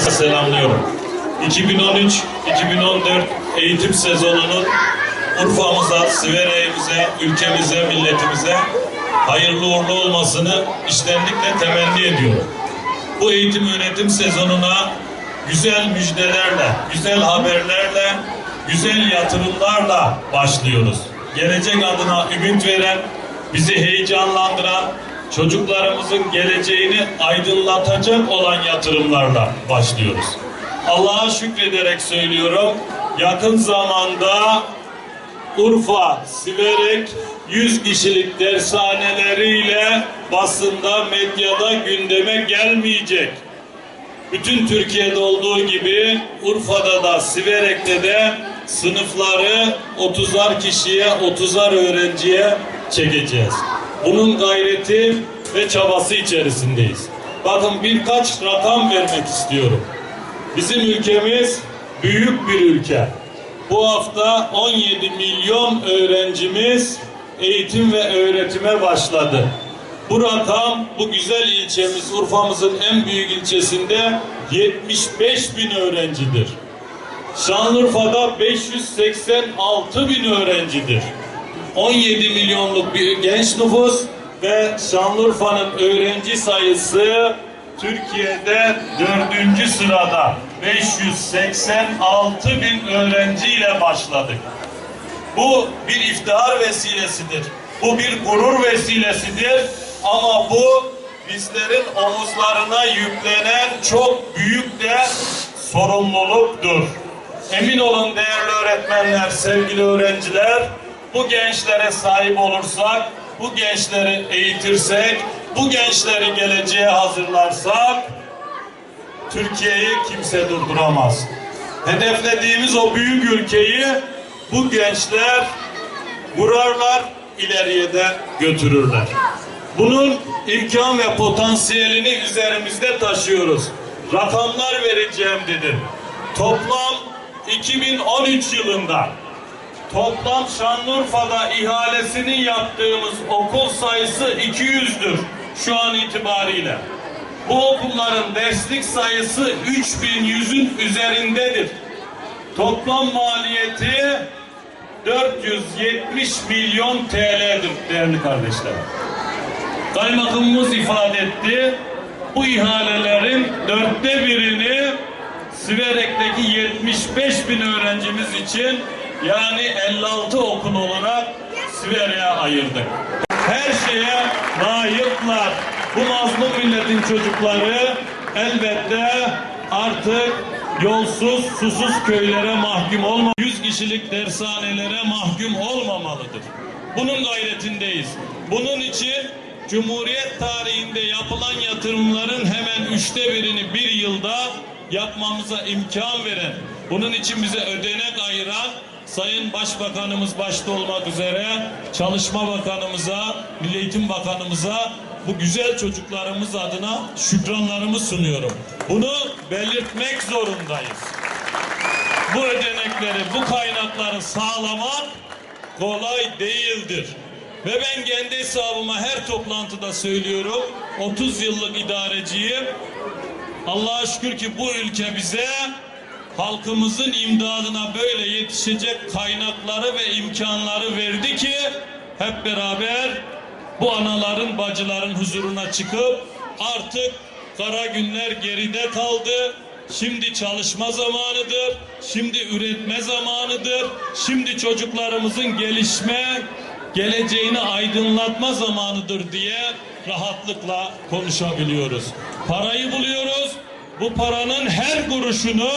selamlıyorum. 2013-2014 eğitim sezonunun Urfa'mıza, Siverek'imize, ülkemize, milletimize hayırlı uğurlu olmasını iştenlikle temenni ediyorum. Bu eğitim öğretim sezonuna güzel müjdelerle, güzel haberlerle, güzel yatırımlarla başlıyoruz. Gelecek adına ümit veren, bizi heyecanlandıran, çocuklarımızın geleceğini aydınlatacak olan yatırımlarla başlıyoruz. Allah'a şükrederek söylüyorum. Yakın zamanda Urfa, Siverek 100 kişilik dershaneleriyle basında, medyada gündeme gelmeyecek. Bütün Türkiye'de olduğu gibi Urfa'da da Siverek'te de sınıfları 30'ar kişiye, 30'ar öğrenciye çekeceğiz. Bunun gayreti ve çabası içerisindeyiz. Bakın birkaç rakam vermek istiyorum. Bizim ülkemiz büyük bir ülke. Bu hafta 17 milyon öğrencimiz eğitim ve öğretime başladı. Bu rakam bu güzel ilçemiz Urfa'mızın en büyük ilçesinde 75 bin öğrencidir. Şanlıurfa'da 586 bin öğrencidir. 17 milyonluk bir genç nüfus ve Şanlıurfa'nın öğrenci sayısı Türkiye'de dördüncü sırada 586 bin öğrenciyle başladık. Bu bir iftihar vesilesidir. Bu bir gurur vesilesidir. Ama bu bizlerin omuzlarına yüklenen çok büyük de sorumluluktur. Emin olun değerli öğretmenler, sevgili öğrenciler, bu gençlere sahip olursak, bu gençleri eğitirsek, bu gençleri geleceğe hazırlarsak, Türkiye'yi kimse durduramaz. Hedeflediğimiz o büyük ülkeyi bu gençler vurarlar, ileriye de götürürler. Bunun imkan ve potansiyelini üzerimizde taşıyoruz. Rakamlar vereceğim dedim. Toplam 2013 yılında toplam Şanlıurfa'da ihalesini yaptığımız okul sayısı 200'dür şu an itibariyle. Bu okulların derslik sayısı 3100'ün üzerindedir. Toplam maliyeti 470 milyon TL'dir değerli kardeşler. Kaymakamımız ifade etti. Bu ihalelerin dörtte birini Siverek'teki 75 bin öğrencimiz için yani 56 okul olarak Siverek'e ayırdık. Her şeye layıklar. Bu mazlum milletin çocukları elbette artık yolsuz, susuz köylere mahkum olma, 100 kişilik dershanelere mahkum olmamalıdır. Bunun gayretindeyiz. Bunun için Cumhuriyet tarihinde yapılan yatırımların hemen üçte birini bir yılda yapmamıza imkan veren, bunun için bize ödenek ayıran Sayın Başbakanımız başta olmak üzere Çalışma Bakanımıza, Milli Eğitim Bakanımıza bu güzel çocuklarımız adına şükranlarımı sunuyorum. Bunu belirtmek zorundayız. Bu ödenekleri, bu kaynakları sağlamak kolay değildir. Ve ben kendi hesabıma her toplantıda söylüyorum. 30 yıllık idareciyim. Allah'a şükür ki bu ülke bize halkımızın imdadına böyle yetişecek kaynakları ve imkanları verdi ki hep beraber bu anaların, bacıların huzuruna çıkıp artık kara günler geride kaldı. Şimdi çalışma zamanıdır. Şimdi üretme zamanıdır. Şimdi çocuklarımızın gelişme, geleceğini aydınlatma zamanıdır diye rahatlıkla konuşabiliyoruz. Parayı buluyoruz. Bu paranın her kuruşunu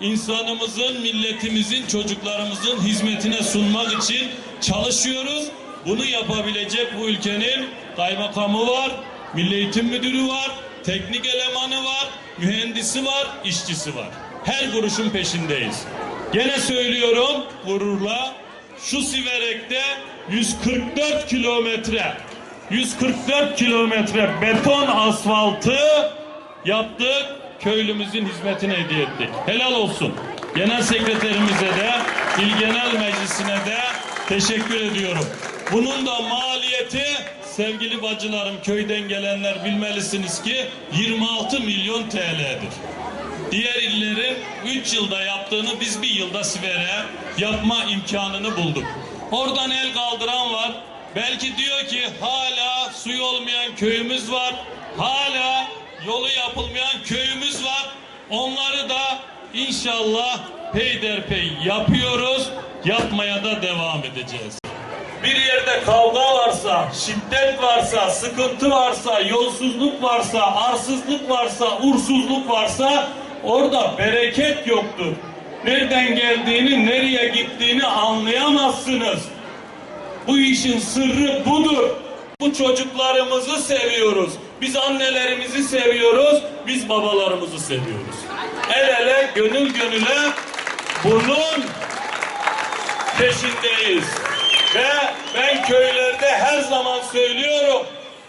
insanımızın, milletimizin, çocuklarımızın hizmetine sunmak için çalışıyoruz. Bunu yapabilecek bu ülkenin kaymakamı var, milli eğitim müdürü var, teknik elemanı var, mühendisi var, işçisi var. Her kuruşun peşindeyiz. Gene söylüyorum gururla şu Siverek'te 144 kilometre 144 kilometre beton asfaltı yaptık köylümüzün hizmetine hediye ettik. Helal olsun. Genel sekreterimize de, il genel meclisine de teşekkür ediyorum. Bunun da maliyeti sevgili bacılarım köyden gelenler bilmelisiniz ki 26 milyon TL'dir. diğer illerin 3 yılda yaptığını biz bir yılda Siver'e yapma imkanını bulduk. Oradan el kaldıran var. Belki diyor ki hala suyu olmayan köyümüz var. Hala yolu yapılmayan köyümüz var. Onları da inşallah peyderpey yapıyoruz. Yapmaya da devam edeceğiz. Bir yerde kavga varsa, şiddet varsa, sıkıntı varsa, yolsuzluk varsa, arsızlık varsa, uğursuzluk varsa orada bereket yoktur. Nereden geldiğini, nereye gittiğini anlayamazsınız. Bu işin sırrı budur. Bu çocuklarımızı seviyoruz. Biz annelerimizi seviyoruz. Biz babalarımızı seviyoruz. El ele, gönül gönüle bunun peşindeyiz. Ve ben köylerde her zaman söylüyorum.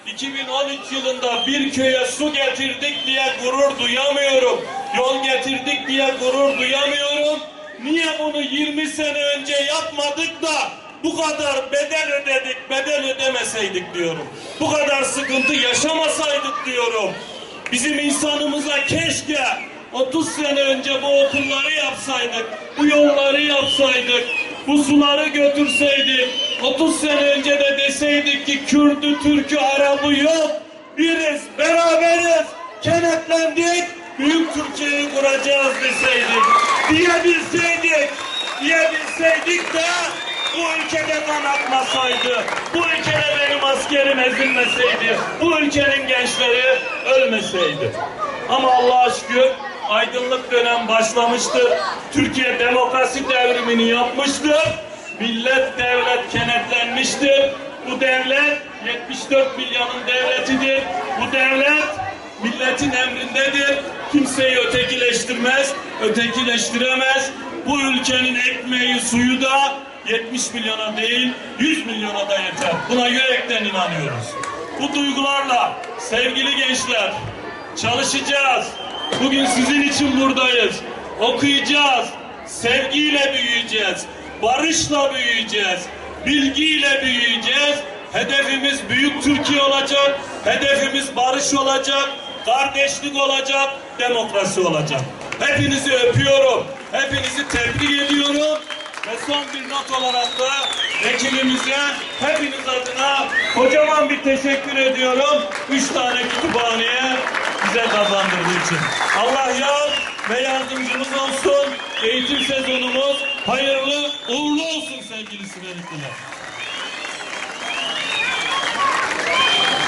2013 yılında bir köye su getirdik diye gurur duyamıyorum. Yol getirdik diye gurur duyamıyorum. Niye bunu 20 sene önce yapmadık da bu kadar bedel ödedik, bedel ödemeseydik diyorum. Bu kadar sıkıntı yaşamasaydık diyorum. Bizim insanımıza keşke 30 sene önce bu okulları yapsaydık, bu yolları yapsaydık, bu suları götürseydik, 30 sene önce de deseydik ki Kürdü, Türkü, Arabı yok, biriz, beraberiz, kenetlendik, büyük Türkiye'yi kuracağız deseydik, diyebilseydik, diyebilseydik de bu ülkede kan akmasaydı, bu ülkede benim askerim ezilmeseydi, bu ülkenin gençleri ölmeseydi. Ama Allah'a şükür aydınlık dönem başlamıştır. Türkiye demokrasi devrimini yapmıştır. Millet devlet kenetlenmiştir. Bu devlet 74 milyonun devletidir. Bu devlet milletin emrindedir. Kimseyi ötekileştirmez, ötekileştiremez. Bu ülkenin ekmeği, suyu da 70 milyona değil 100 milyona da yeter. Buna yürekten inanıyoruz. Bu duygularla sevgili gençler çalışacağız. Bugün sizin için buradayız. Okuyacağız. Sevgiyle büyüyeceğiz. Barışla büyüyeceğiz. Bilgiyle büyüyeceğiz. Hedefimiz büyük Türkiye olacak. Hedefimiz barış olacak. Kardeşlik olacak. Demokrasi olacak. Hepinizi öpüyorum. Hepinizi tebrik ediyorum. Ve son bir not olarak da ekibimize hepiniz adına kocaman bir teşekkür ediyorum. Üç tane kütüphaneye bize kazandırdığı için. Allah yar ve yardımcımız olsun. Eğitim sezonumuz hayırlı uğurlu olsun sevgili Sivenikliler.